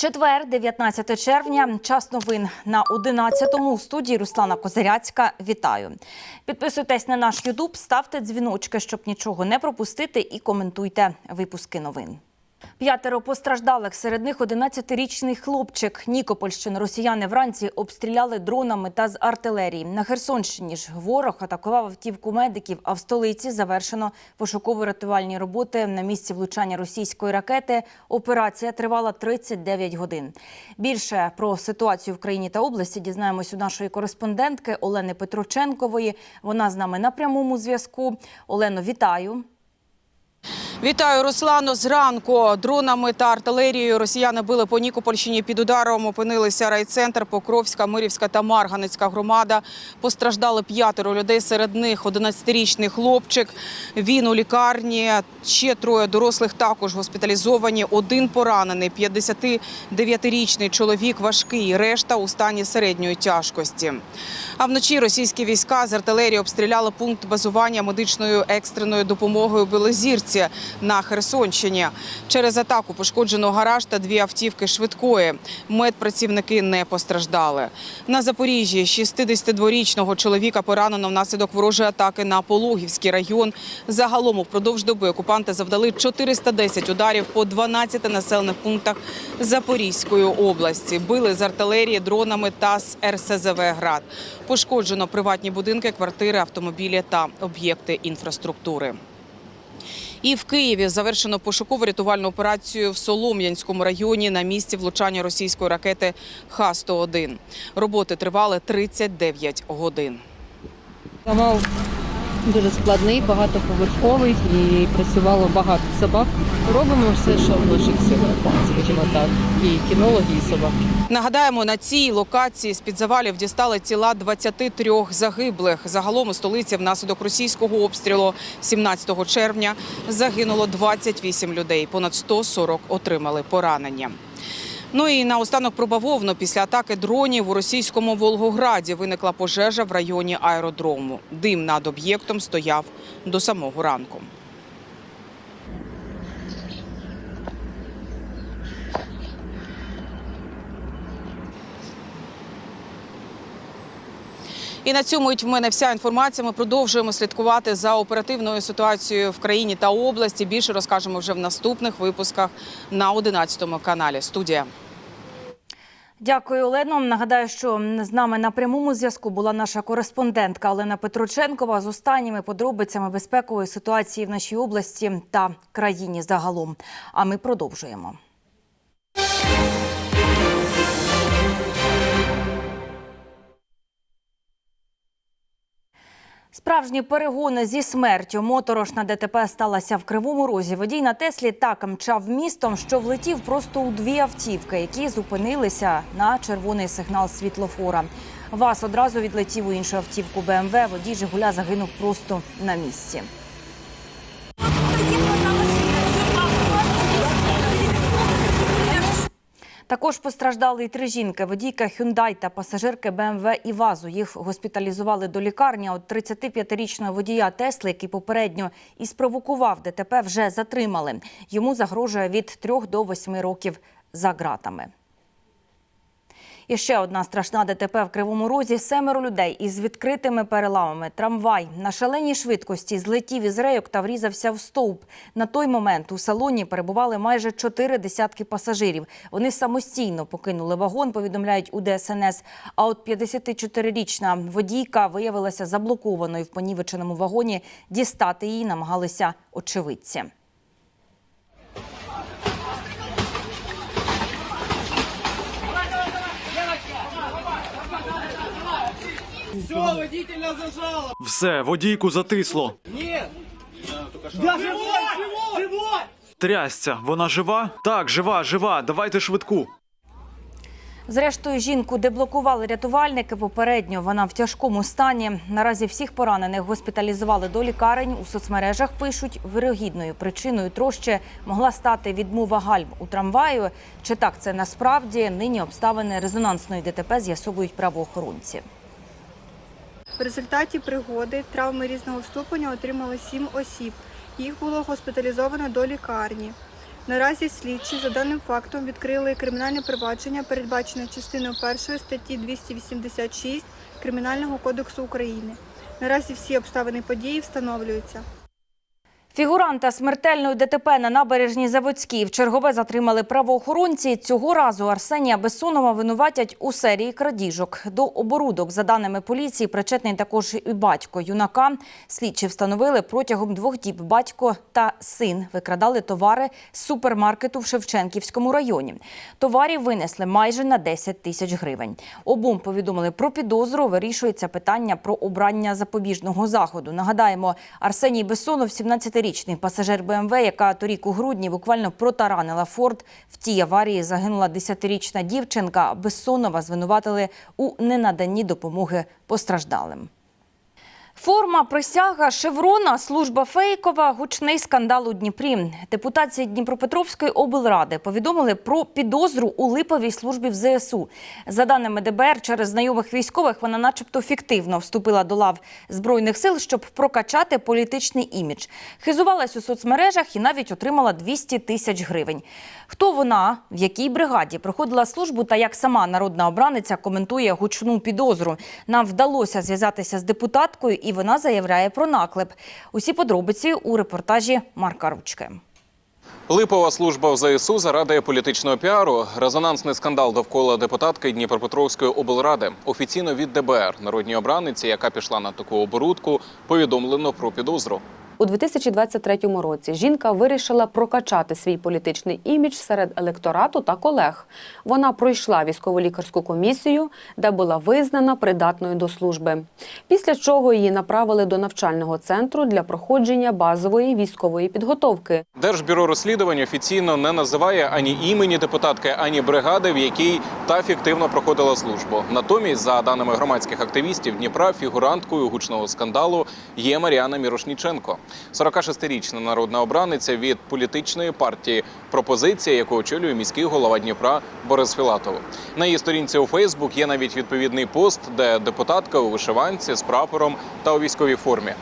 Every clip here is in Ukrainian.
Четвер, 19 червня, час новин на 11-му у студії Руслана Козиряцька. Вітаю. Підписуйтесь на наш Ютуб, ставте дзвіночки, щоб нічого не пропустити, і коментуйте випуски новин. П'ятеро постраждалих, серед них 11-річний хлопчик. Нікопольщину росіяни вранці обстріляли дронами та з артилерії. На Херсонщині ж ворог атакував автівку медиків, а в столиці завершено пошуково-рятувальні роботи на місці влучання російської ракети. Операція тривала 39 годин. Більше про ситуацію в країні та області дізнаємось у нашої кореспондентки Олени Петроченкової. Вона з нами на прямому зв'язку. Олено, вітаю. Вітаю, Руслано. Зранку дронами та артилерією росіяни били по Нікопольщині. Під ударом опинилися райцентр, Покровська, Мирівська та Марганецька громада. Постраждали п'ятеро людей. Серед них 11-річний хлопчик. Він у лікарні. Ще троє дорослих також госпіталізовані. Один поранений. 59-річний чоловік важкий. Решта у стані середньої тяжкості. А вночі російські війська з артилерії обстріляли пункт базування медичною екстреною допомогою у Білозірці на Херсонщині. Через атаку пошкоджено гараж та дві автівки швидкої. Медпрацівники не постраждали. На Запоріжжі 62-річного чоловіка поранено внаслідок ворожої атаки на Пологівський район. Загалом упродовж доби окупанти завдали 410 ударів по 12 населених пунктах Запорізької області. Били з артилерії, дронами та з РСЗВ «Град». Пошкоджено приватні будинки, квартири, автомобілі та об'єкти інфраструктури. І в Києві завершено пошукову рятувальну операцію в Солом'янському районі на місці влучання російської ракети Х-101. Роботи тривали 39 годин. Завал дуже складний, багатоповерховий і працювало багато собак. Робимо все, що в наших силах, скажімо так, і кінологи, і собаки. Нагадаємо, на цій локації з-під завалів дістали тіла 23 загиблих. Загалом у столиці внаслідок російського обстрілу 17 червня загинуло 28 людей. Понад 140 отримали поранення. Ну і наостанок про бавовну. Після атаки дронів у російському Волгограді виникла пожежа в районі аеродрому. Дим над об'єктом стояв до самого ранку. І на цьому в мене вся інформація. Ми продовжуємо слідкувати за оперативною ситуацією в країні та області. Більше розкажемо вже в наступних випусках на 11 каналі. Студія. Дякую, Олено. Нагадаю, що з нами на прямому зв'язку була наша кореспондентка Олена Петроченкова з останніми подробицями безпекової ситуації в нашій області та країні загалом. А ми продовжуємо. Справжні перегони зі смертю. Моторошна ДТП сталася в Кривому Розі. Водій на Теслі так мчав містом, що влетів просто у дві автівки, які зупинилися на червоний сигнал світлофора. Вас одразу відлетів у іншу автівку БМВ. Водій Жигуля загинув просто на місці. Також постраждали і три жінки: водійка Hyundai та пасажирки БМВ і ВАЗу. Їх госпіталізували до лікарні. От 35-річного водія Тесли, який попередньо і спровокував ДТП, вже затримали. Йому загрожує від 3 до 8 років за ґратами. І ще одна страшна ДТП в Кривому Розі. Семеро людей із відкритими переламами. Трамвай на шаленій швидкості злетів із рейок та врізався в стовп. На той момент у салоні перебували майже чотири десятки пасажирів. Вони самостійно покинули вагон, повідомляють у ДСНС. А от 54-річна водійка виявилася заблокованою в понівеченому вагоні. Дістати її намагалися очевидці. Все, водителя зажало! Все, водійку затисло. Нет! Да! Живой! Живой! Трясця, вона жива? Так, жива, жива. Давайте швидку. Зрештою, жінку деблокували рятувальники. Попередньо вона в тяжкому стані. Наразі всіх поранених госпіталізували до лікарень. У соцмережах пишуть, вирогідною причиною трощі могла стати відмова гальм у трамваю. Чи так це насправді нині обставини резонансної ДТП з'ясовують правоохоронці. В результаті пригоди травми різного ступеня отримали сім осіб. Їх було госпіталізовано до лікарні. Наразі слідчі за даним фактом відкрили кримінальне провадження, передбачене частиною 1 статті 286 Кримінального кодексу України. Наразі всі обставини події встановлюються. Фігуранта смертельної ДТП на набережній Заводській в чергове затримали правоохоронці. Цього разу Арсенія Бессонова винуватять у серії крадіжок. До оборудок, за даними поліції, причетний також і батько юнака. Слідчі встановили протягом двох діб батько та син викрадали товари з супермаркету в Шевченківському районі. Товарів винесли майже на 10 тисяч гривень. Обом повідомили про підозру. Вирішується питання про обрання запобіжного заходу. Нагадаємо, Арсеній Бессонов, 17-річний пасажир БМВ, яка торік у грудні буквально протаранила Форд. В тій аварії загинула 10-річна дівчинка. Безсонова звинуватили у ненаданні допомоги постраждалим. Форма, присяга, шеврона, служба фейкова, гучний скандал у Дніпрі. Депутації Дніпропетровської облради повідомили про підозру у липовій службі в ЗСУ. За даними ДБР, через знайомих військових вона начебто фіктивно вступила до лав Збройних сил, щоб прокачати політичний імідж. Хизувалась у соцмережах і навіть отримала 200 тисяч гривень. Хто вона, в якій бригаді проходила службу та як сама народна обраниця коментує гучну підозру. Нам вдалося зв'язатися з депутаткою, і вона заявляє про наклеп. Усі подробиці у репортажі Марка Ручки. Липова служба в ЗСУ заради політичного піару. Резонансний скандал довкола депутатки Дніпропетровської облради. Офіційно від ДБР народній обраниці, яка пішла на таку оборудку, повідомлено про підозру. У 2023 році жінка вирішила прокачати свій політичний імідж серед електорату та колег. Вона пройшла військово-лікарську комісію, де була визнана придатною до служби. Після чого її направили до навчального центру для проходження базової військової підготовки. Держбюро розслідувань офіційно не називає ані імені депутатки, ані бригади, в якій та фіктивно проходила службу. Натомість, за даними громадських активістів Дніпра, фігуранткою гучного скандалу є Маріана Мірошніченко. 46-річна народна обраниця від політичної партії пропозиція, яку очолює міський голова Дніпра Борис Філатов. На її сторінці у Фейсбук є навіть відповідний пост, де депутатка у вишиванці з прапором та у військовій формі.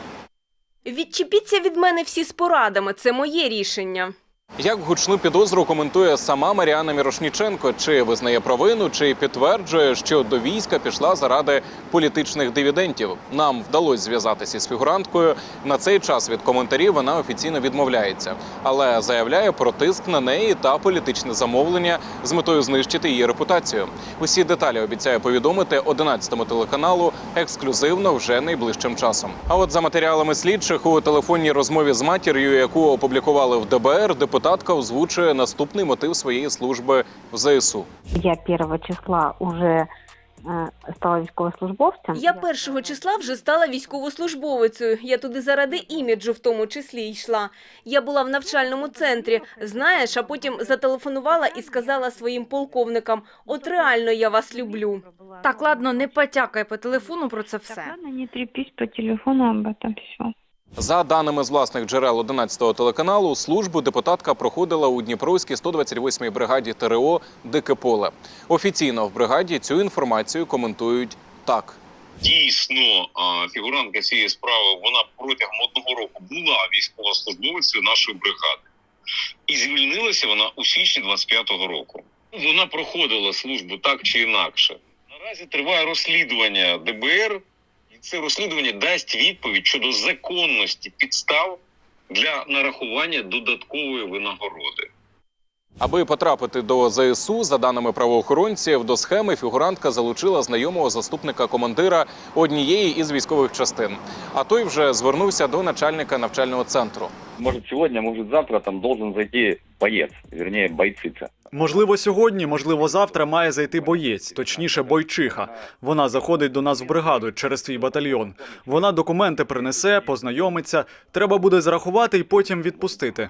Відчепіться від мене всі з порадами. Це моє рішення. Як гучну підозру коментує сама Маріана Мірошніченко, чи визнає провину, чи підтверджує, що до війська пішла заради політичних дивідентів. Нам вдалося зв'язатися з фігуранткою. На цей час від коментарів вона офіційно відмовляється, але заявляє про тиск на неї та політичне замовлення з метою знищити її репутацію. Усі деталі обіцяє повідомити 11-му телеканалу ексклюзивно вже найближчим часом. А от за матеріалами слідчих у телефонній розмові з матір'ю, яку опублікували в ДБР, депутатка озвучує наступний мотив своєї служби в ЗСУ. Я первого числа уже э, стала військовослужбовцем. Я першого числа вже стала військовослужбовицею. Я туди заради іміджу в тому числі йшла. Я була в навчальному центрі, знаєш, а потім зателефонувала і сказала своїм полковникам: от реально я вас люблю. Так, ладно, не потякай по телефону про це Так, все. ладно, не трепись по телефону об этом все. За даними з власних джерел 11-го телеканалу, службу депутатка проходила у Дніпровській 128-й бригаді ТРО Дике поле. Офіційно в бригаді цю інформацію коментують так. Дійсно, фігурантка цієї справи вона протягом одного року була військовослужбовицею нашої бригади, і звільнилася вона у січні 25-го року. Вона проходила службу так чи інакше. Наразі триває розслідування ДБР, і це розслідування дасть відповідь щодо законності підстав для нарахування додаткової винагороди. Аби потрапити до ЗСУ, за даними правоохоронців, до схеми фігурантка залучила знайомого заступника командира однієї із військових частин. А той вже звернувся до начальника навчального центру. Может сегодня, может завтра там должен зайти боец, вернее бойцица. Можливо, сьогодні, можливо, завтра має зайти боєць, точніше, бойчиха. Вона заходить до нас в бригаду через твій батальйон. Вона документи принесе, познайомиться. Треба буде зарахувати і потім відпустити.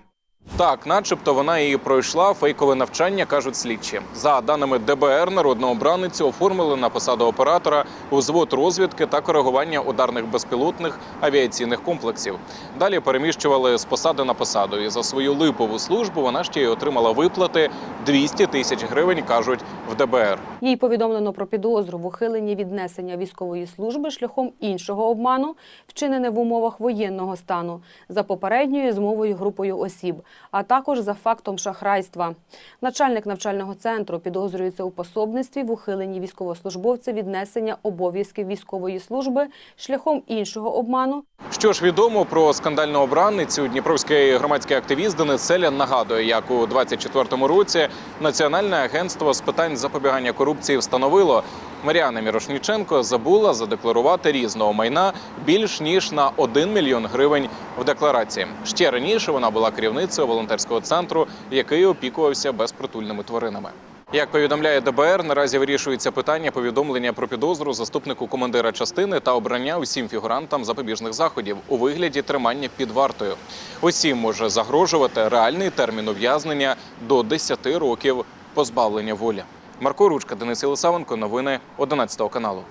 Так, начебто вона і пройшла фейкове навчання, кажуть слідчі. За даними ДБР, народну обраницю оформили на посаду оператора у звод розвідки та коригування ударних безпілотних авіаційних комплексів. Далі переміщували з посади на посаду. І за свою липову службу вона ще й отримала виплати 200 тисяч гривень, кажуть в ДБР. Їй повідомлено про підозру в ухиленні від несення військової служби шляхом іншого обману, вчинене в умовах воєнного стану, за попередньою змовою групою осіб. А також за фактом шахрайства. Начальник навчального центру підозрюється у пособництві в ухиленні військовослужбовця від несення обов'язків військової служби шляхом іншого обману Що ж відомо про скандальну обранницю, дніпровський громадський активіст Денис нагадує, як у 24-му році Національне агентство з питань запобігання корупції встановило, Маріана Мірошніченко забула задекларувати різного майна більш ніж на 1 мільйон гривень в декларації. Ще раніше вона була керівницею волонтерського центру, який опікувався безпритульними тваринами. Як повідомляє ДБР, наразі вирішується питання повідомлення про підозру заступнику командира частини та обрання усім фігурантам запобіжних заходів у вигляді тримання під вартою. Усім може загрожувати реальний термін ув'язнення до 10 років позбавлення волі. Марко Ручка, Денис Єлисавенко, новини 11 каналу.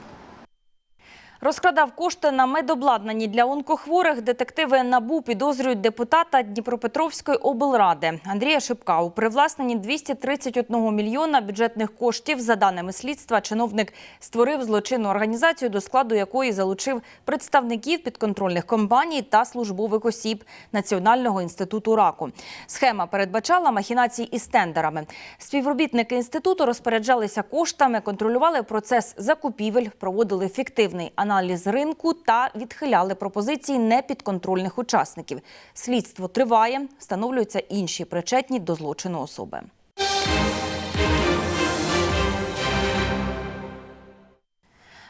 Розкрадав кошти на медобладнанні для онкохворих. Детективи НАБУ підозрюють депутата Дніпропетровської облради Андрія Шипка у привласненні 231 мільйона бюджетних коштів. За даними слідства, чиновник створив злочинну організацію, до складу якої залучив представників підконтрольних компаній та службових осіб Національного інституту раку. Схема передбачала махінації із тендерами. Співробітники інституту розпоряджалися коштами, контролювали процес закупівель, проводили фіктивний аналіз ринку та відхиляли пропозиції непідконтрольних учасників. Слідство триває, встановлюються інші причетні до злочину особи.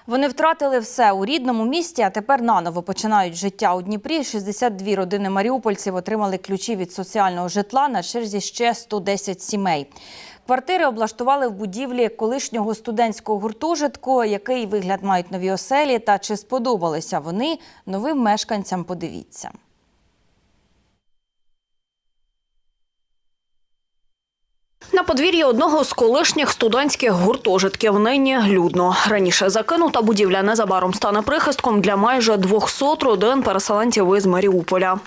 Вони втратили все у рідному місті, а тепер наново починають життя у Дніпрі. 62 родини маріупольців отримали ключі від соціального житла на черзі ще 110 сімей. Квартири облаштували в будівлі колишнього студентського гуртожитку. Який вигляд мають нові оселі та чи сподобалися вони новим мешканцям? Подивіться. На подвір'ї одного з колишніх студентських гуртожитків нині людно. Раніше закинута будівля незабаром стане прихистком для майже 200 родин переселенців із Маріуполя.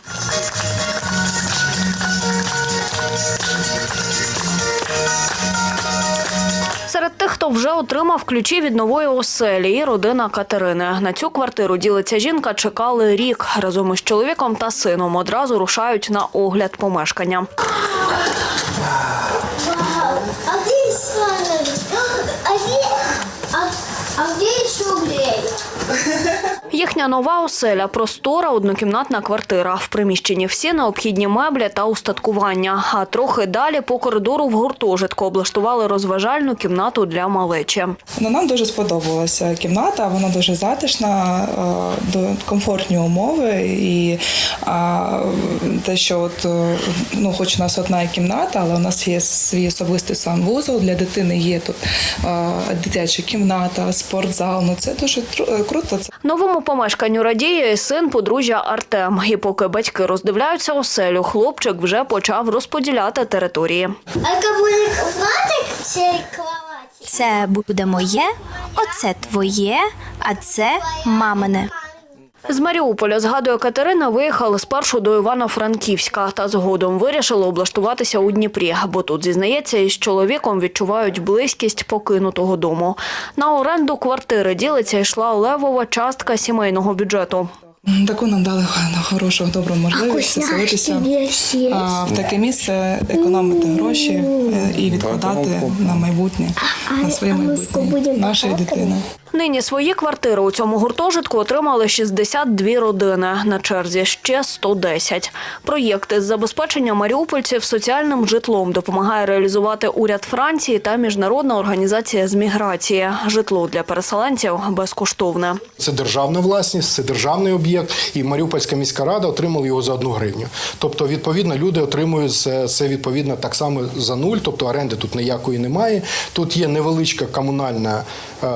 Тих, хто вже отримав ключі від нової оселі, і родина Катерини. На цю квартиру ділиться жінка. Чекали рік. Разом із чоловіком та сином одразу рушають на огляд помешкання. А где слоновик? А где, а, а где еще грейт? Їхня нова оселя простора однокімнатна квартира. В приміщенні всі необхідні меблі та устаткування. А трохи далі по коридору в гуртожитку облаштували розважальну кімнату для малечі. Ну, нам дуже сподобалася кімната, вона дуже затишна, е, комфортні умови і те, що от, е, ну, хоч у нас одна кімната, але у нас є свій особистий санвузол, для дитини є тут е, дитяча кімната, спортзал. Ну це дуже круто. Новому помешканню радіє і син подружжя Артем. І поки батьки роздивляються оселю, хлопчик вже почав розподіляти території. А кабулик чи кровати? Це буде моє, оце твоє, а це мамине. З Маріуполя, згадує Катерина, виїхали спершу до Івано-Франківська та згодом вирішили облаштуватися у Дніпрі, бо тут, зізнається, із чоловіком відчувають близькість покинутого дому. На оренду квартири ділиться йшла левова частка сімейного бюджету. таку нам дали хорошу, добру можливість заселитися в таке місце, економити гроші е, і відкладати на майбутнє, на своє майбутнє нашої дитини. Нині свої квартири у цьому гуртожитку отримали 62 родини. На черзі ще 110. Проєкти з забезпечення маріупольців соціальним житлом допомагає реалізувати уряд Франції та міжнародна організація з міграції. Житло для переселенців безкоштовне. Це державна власність, це державний об'єкт, і Маріупольська міська рада отримала його за одну гривню. Тобто, відповідно, люди отримують це, відповідно так само за нуль, тобто оренди тут ніякої немає. Тут є невеличка комунальна е,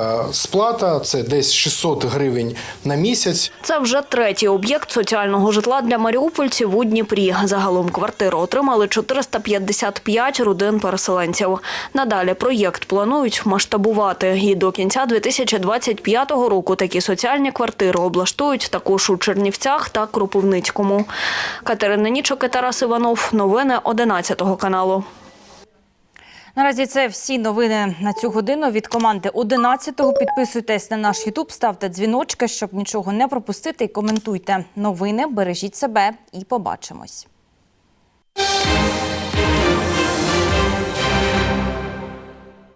сплата, це десь 600 гривень на місяць. Це вже третій об'єкт соціального житла для маріупольців у Дніпрі. Загалом квартиру отримали 455 родин переселенців. Надалі проєкт планують масштабувати. І до кінця 2025 року такі соціальні квартири облаштують також у Чернівцях та Кропивницькому. Катерина Нічок і Тарас Іванов. Новини 11 каналу. Наразі це всі новини на цю годину від команди 11-го. Підписуйтесь на наш Ютуб, ставте дзвіночки, щоб нічого не пропустити. І коментуйте новини, бережіть себе і побачимось.